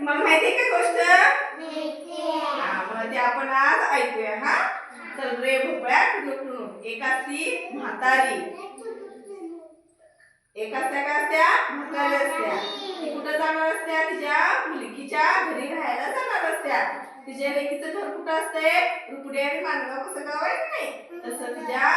मग माहिती आहे का गोष्ट? हा मग ते आपण आज ऐकूया हा? चल रे भोपळ्या टुणूक एक असती म्हातारी. एक असत्या का असत्या? म्हातारी असत्या. ती कुठं जाणार असत्या? तिच्या मुलगीच्या घरी राहायला जाणार असत्या. तिच्या लेकीचं घर कुठं असतंय? रुपडे आणि मानगाव कसं गाव आहे की नाही? तसं तिच्या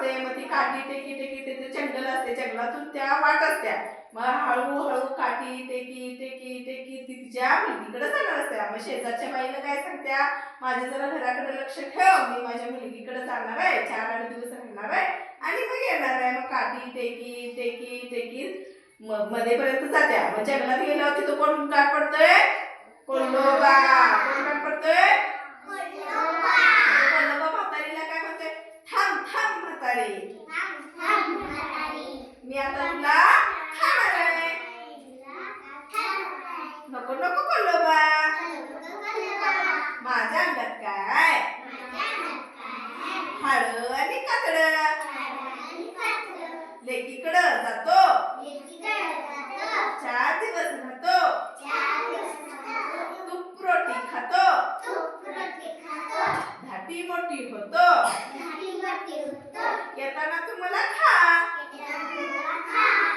असते मग ती काठी टेकी टेकी टेकी जंगल असते जंगलातून त्या वाट असत्या. मग हळूहळू काठी टेकी टेकी टेकी ती तिच्या मुलगीकडे जाणार असत्या मग शेजारच्या बाईला काय सांगत्या? माझ्या जरा घराकडे लक्ष ठेव मी माझ्या मुलगीकडे जाणार आहे चार आठ दिवस राहणार आहे आणि मग येणार आहे. मग काठी टेकी टेकी टेकी मग मध्येपर्यंत जात्या. मग जंगलात गेल्यावर तिथं कोण गाठ पडतोय? कोल्डोबा कोण? गाठ पडतोय कोल्डोबा म्हातारीला काय म्हणतोय थांब थांब म्हातारी मी आता तुला खाणार आहे नको नको कोल्डोबा माझ्या अंगात काय हाड आणि कातड लेकीकडं जातो चार दिवस राहतो तूप रोटी खातो धाटी मोठी होतो येताना तुम्हाला खा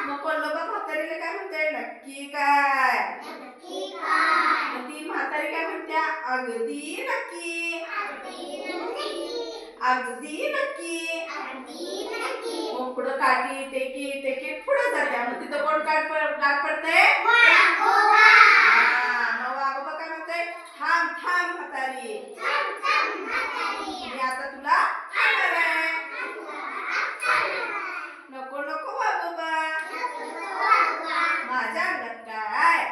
मग कोल्डोबा म्हातारीला काय म्हणताय नक्की काय मग ती म्हातारी काय म्हणत्या अगदी नक्की. अगदी नक्की. मग पुढं काठी टेकी टेकी पुढे जात्या मग तिथं कोण गाठ पडतंय हा, मग आगोबा काय म्हणतंय थांब थांब म्हातारी मी आता तुला खाणार आहे नको नको वागोबा माझ्या अंगात काय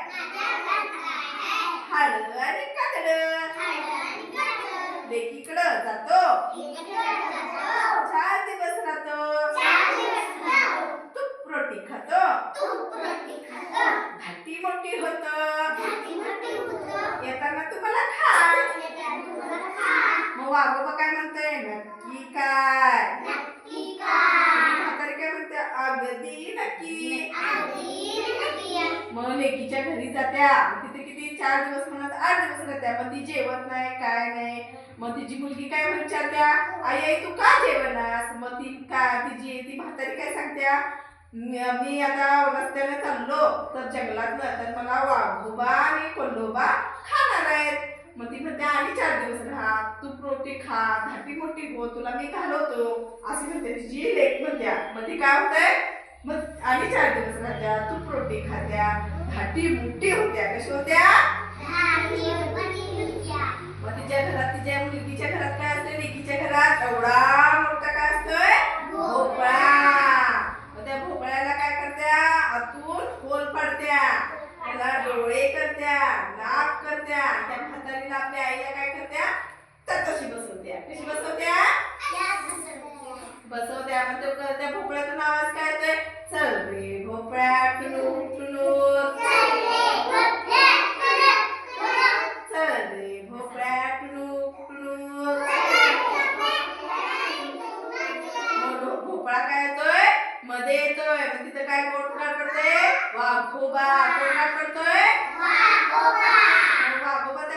हाड आणि कातड लेकीकडं जातो. चार दिवस राहतो. तूप रोटी खातो. घाटी मोठी होत. येताना तुम्हाला खा मग वागोबा काय म्हणतोय? नक्की काय म्हातारी काय म्हणते? अगदी नक्की. मग लेकीच्या घरी जात्या. तिथे किती? चार दिवस म्हणत आठ दिवस राहत्या. मग ती जेवत नाही काय नाही. मग तिची मुलगी काय विचारत्या आई आई तू का जेवणास? मग ती का तिची ती म्हातारी काय सांगत्या? मी आता रस्त्याने चाललो तर जंगलात तर मला वाघोबा आणि कोल्डोबा खाणार आहेत. मग ती म्हणते आणि चार दिवस राहा तू रोटी खा धाटी मोठी गो तुला मी घालवतो. असे म्हणते तिची लेख म्हणत्या. मग ती काय होतंय? मग आणि चार दिवस राहत्या तू रोटी खात्या धाटी मोठी होत्या कशी होत्या? मग तिच्या घरात तिच्या मुलगीच्या घरात काय असते लेकीच्या घरात एवढा मोठा काय असतोय? भोपळा. मग त्या भोपळ्याला काय करत्या? आतून होल पडत्या. त्याला डोळे करत्या नाक करत्या. त्या म्हातारीला आपल्या आईला काय करत्या? तशी बसवत्या. कशी बसवत्या? बसवत्या. मग तो त्या भोपळ्याचं आवाज काय येतोय? चल रे भोपळ्या भोपळा काय येतोय? मध्ये येतोय. मग तिथं काय कोण काय पडतंय? वाघोबा. कोण काय पडतोय? वाघोबा.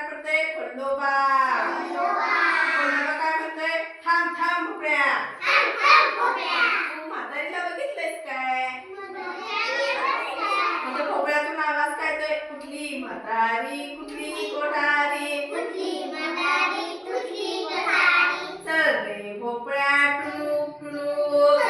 तिथं कोण काय पडतंय खंडोबा खंडोबा काय म्हणतोय थांब थांब भोपळ्या तू म्हातारीला बघितलंयस काय म्हणजे भोपळ्यातून आवाज काय येतोय कुठली म्हातारी कुठली कोठारी चल रे भोपळ्या टुणूक टुणूक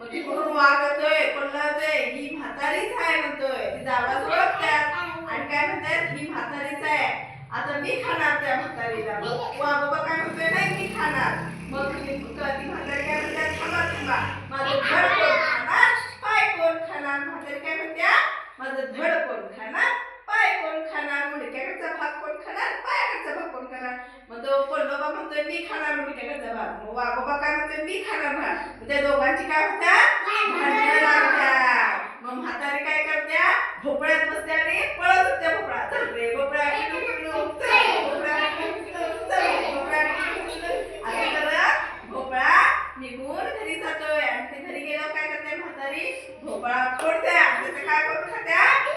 मग तिकडून वाघ येतोय कोल्हा येतोय ही म्हातारीच आहे म्हणतोय तिचा आवाज ओळखतात आणि काय म्हणतात ही म्हातारीच आहे. आता मी खाणार त्या म्हातारीला. वाघोबा काय म्हणतोय? नाही मी खाणार. मग ती ती म्हातारी काय म्हणतात थांबा थांबा. माझं धड कोण खाणार. पाय कोण खाणार? म्हातारी काय म्हणत्या माझं धड कोण खाणार. पाय कोण खाणार? मुडक्याकडचा भाग कोण खाणार? खाणार? मग तो कोल्डोबा म्हणतोय मी खाणार मिठाकडचा भात मग वाघोबा काय म्हणतोय? मी खाणार भात मग त्या दोघांची काय होत्या मग म्हातारी काय करत्या? भोपळ्यात बसत्या आणि पळत होत्या भोपळा चल रे भोपळा किटू किटू, चल भोपळा किटू किटू, चल भोपळा किटू किटू. असं करत भोपळा निघून घरी जातोय आणि ते घरी गेल्यावर काय करते म्हातारी भोपळा फोडत्या त्याचं काय करून खात्या